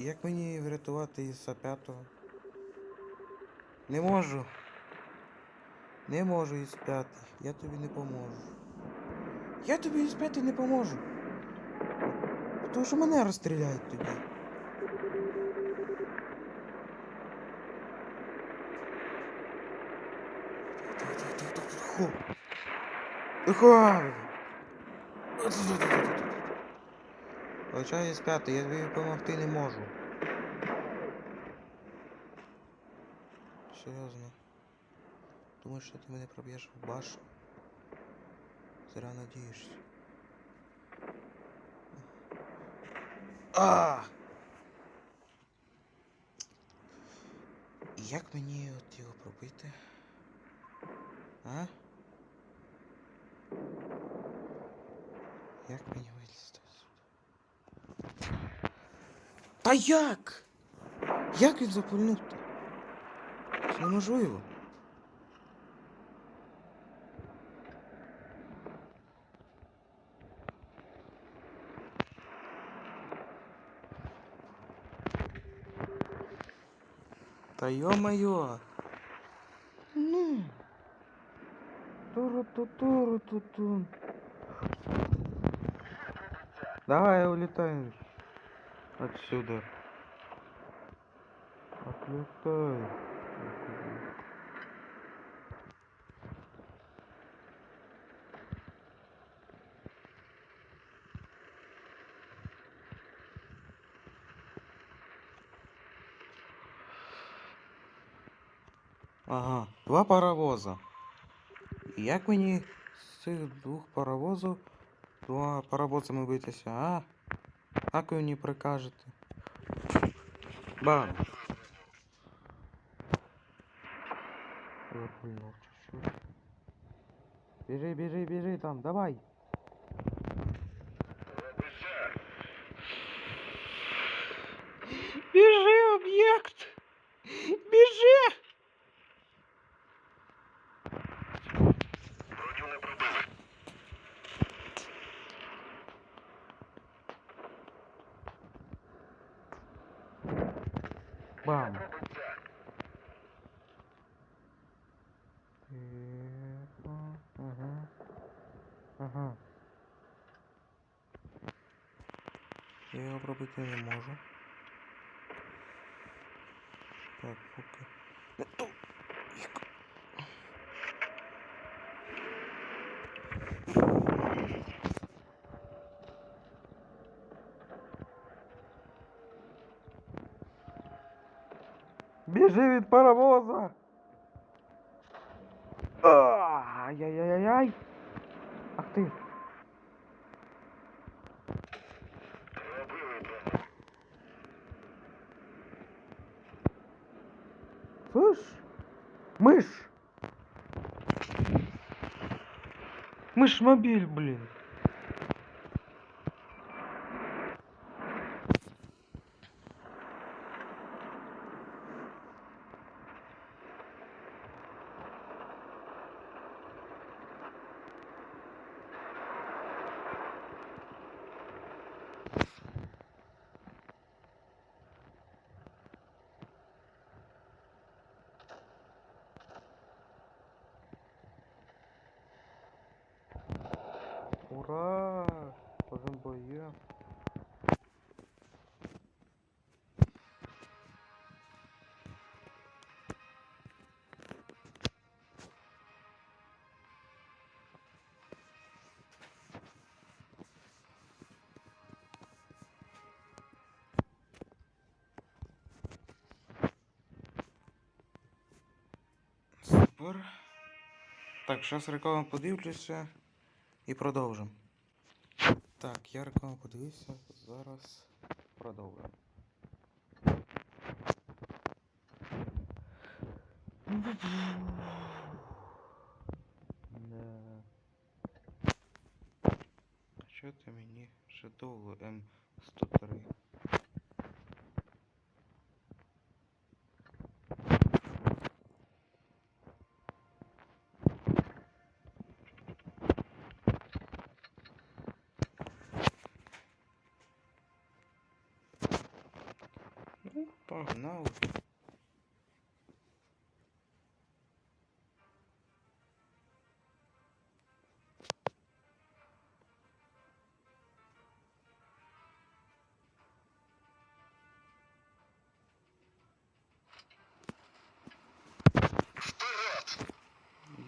Як мені врятувати Іса п'ятого? Не можу. Не можу із п'ятий. Я тобі не поможу. Я тобі із п'ятий не поможу. Тому що мене розстріляють тоді. Тихо. Тихо. Лишаюсь п'ятий, я тобі допомогти не можу. Серйозно. Думаєш, що ти мене проб'єш в башню? Зря надієшся. А! Як мені от його пробити? А? Як мені вилізти сюди? Та як? Як він запульнути? Це неможливо. Та ё-моё! Ну. Туру-ту-туру-ту-ту. Давай, улетай отсюда. Отлетай. паровоза. І Як мені з цих двох паровозів два паровозами битися, а? Як ви мені прикажете? Бам! Запульнув чуть-чуть. Біжи, біжи, біжи там, давай! Біжи, об'єкт! Біжи! Бам! Тихо. Ага. Ага. Я його пробити не можу. Так, поки. Не ту. Від паровоза! Ай-яй-яй-яй! Ах ти! Слышь? Мышь! Мышь-мобиль, блин. Ура! Пожим бою. Так, зараз рекламу подивлюся і продовжимо. Так, я рекламу подивився, зараз продовжуємо. Да. Що ти мені ще довго М103? Погнали.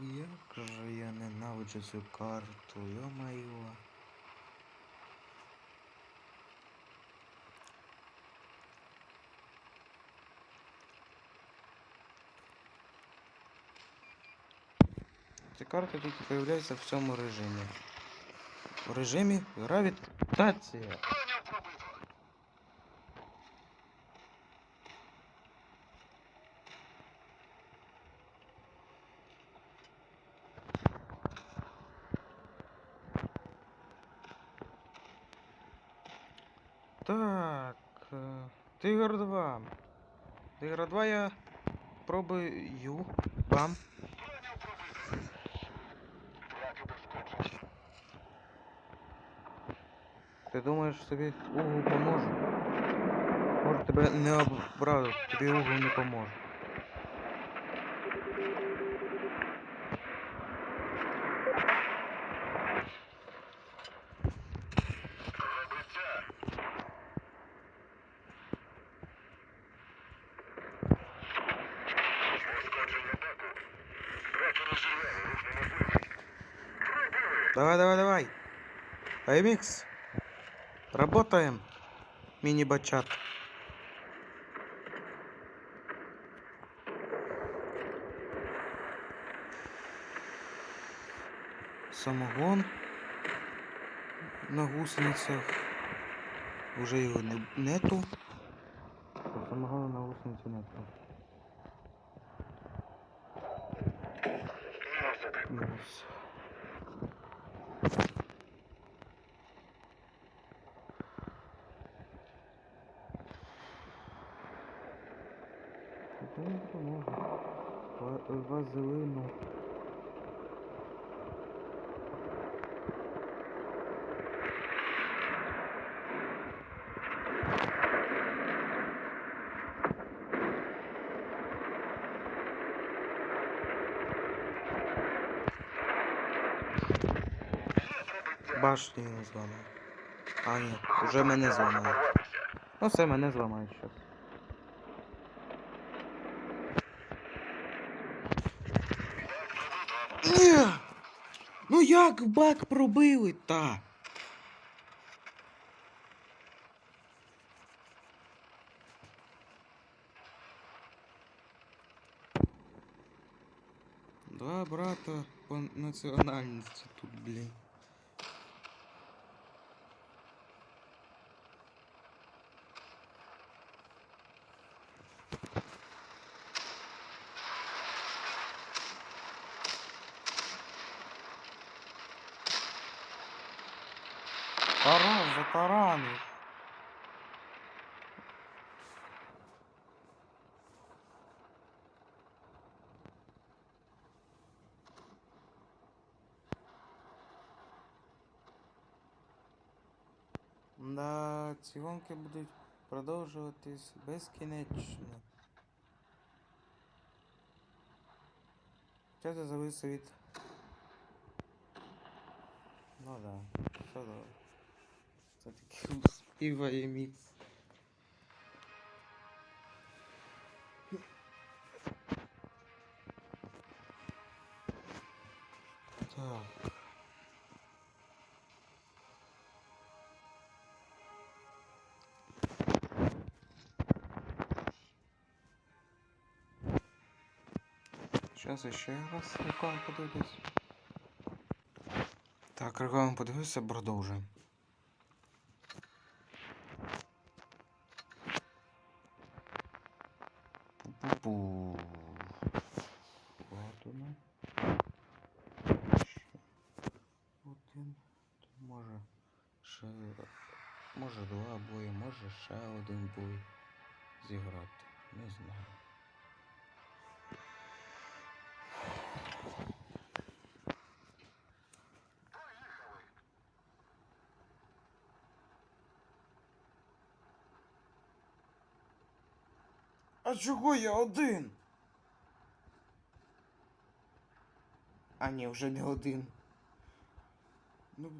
Як же я ненавиджу цю карту, йо-моє. Карта тільки появляється в цьому режимі. В режимі гравітація. Так, е, Тигр 2. Тигр 2 я пробую. Бам. Ти думаєш, тобі угол поможе? Може тебе не обрадує, тобі угол не поможе. Давай, давай, давай. Аймикс. Работаем. Мини-бачат. Самогон на гусеницях. Уже його не, нету. Самогона на гусениці нету. Башні не зламав. А, ні, вже мене зламали. Ну все, мене зламають щас. Ні! Ну як бак пробили та? Два брата по національності тут, блін. Таран за тарани. Да, ці гонки будуть продовжуватись безкінечно. Це зависить від... Ну да, все добре. Це таки успіває мікс. Так. Зараз ще раз рекламу подивлюсь. Так, рекламу подивився, продовжуємо. Пу-пу-пу. От воно. Ще Один. Може ще. Може два бої, може ще один бой зіграти. Не знаю. А чого я один? А ні, вже не один. Ну.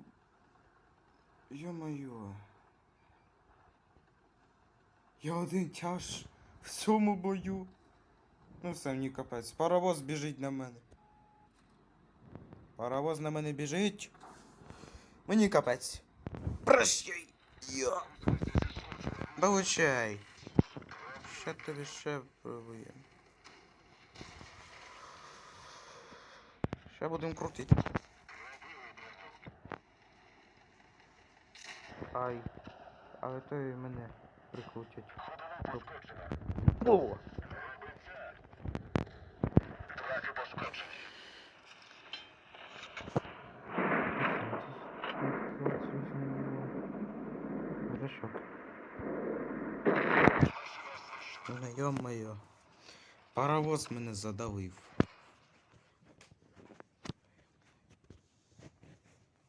Йо-моє. Я один тяж в цьому бою. Ну все, мені капець. Паровоз біжить на мене. Паровоз на мене біжить. Мені капець. Прощай. Я. Получай. Ще тобі ще пробує. Ще будемо крутити. Ай. Але то і мене прикрутять. О! За що? Ё-моё. Паровоз мене задавив.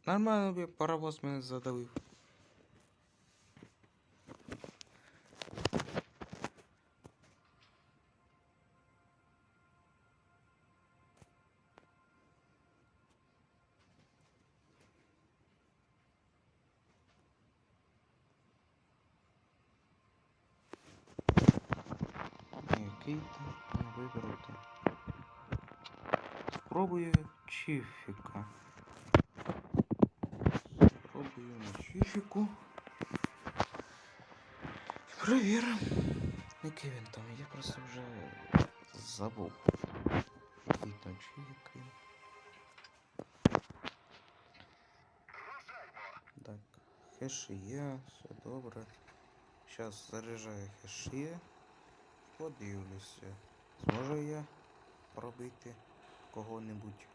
Нормально паровоз мене задавив. Який там не вибрати. Спробую чифіка. Спробую на чифіку. Провіримо. Який він там? Я просто вже забув. Який там чифік. він. Так, хеші є, все добре. Зараз заряджаю хеші. Подивлюся. Зможу я пробити кого-небудь.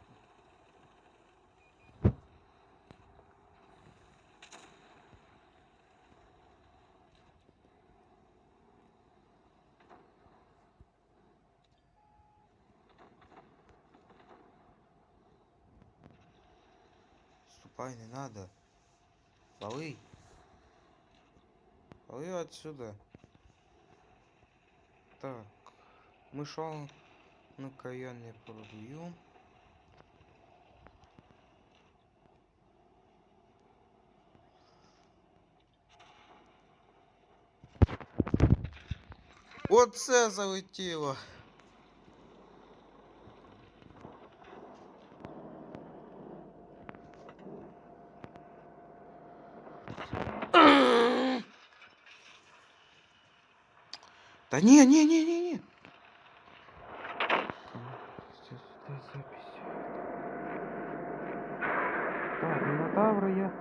Ступай, не надо. Вали. Вали отсюда. Так, мышал ну-ка я не продаю. Оце залетіло. Да не, не, не, не, не. Так, Минотавра я.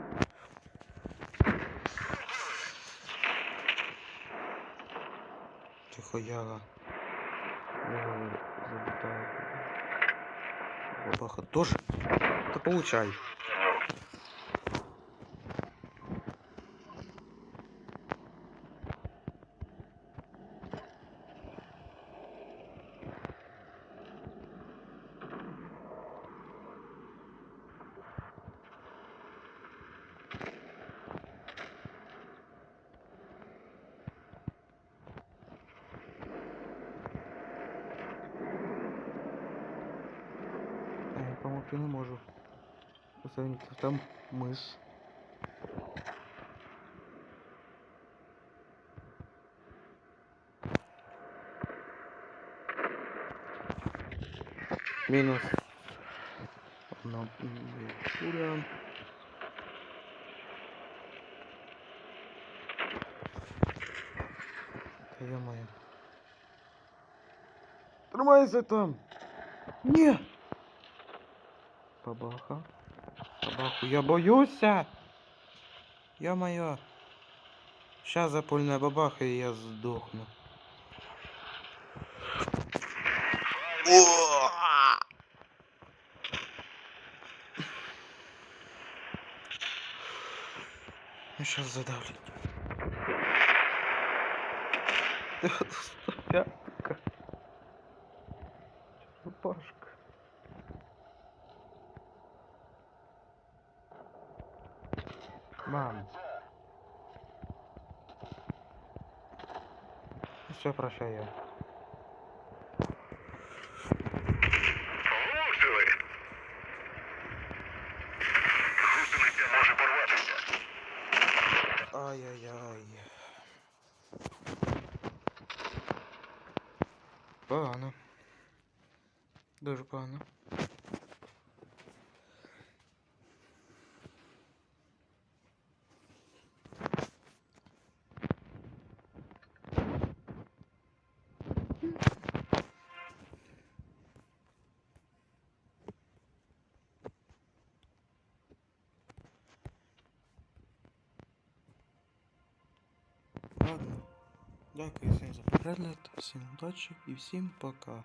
Тихо, я... Я залетаю. Бабаха тоже. Да получай. А, я помогти не можу. Посередників там миш. Мінус. Одна м, куля. Та я Тримайся там! Ні! Бабаха. Бабаху, я боюся! Я моя. Сейчас запульная бабаха и я сдохну. О! Я сейчас задавлю. Мам. Все, прощаю. Вовчили! Гусениця може порватися. Ай-яй-яй. Погано. Дуже погано. Дякую всім за перегляд, всім удачі і всім пока.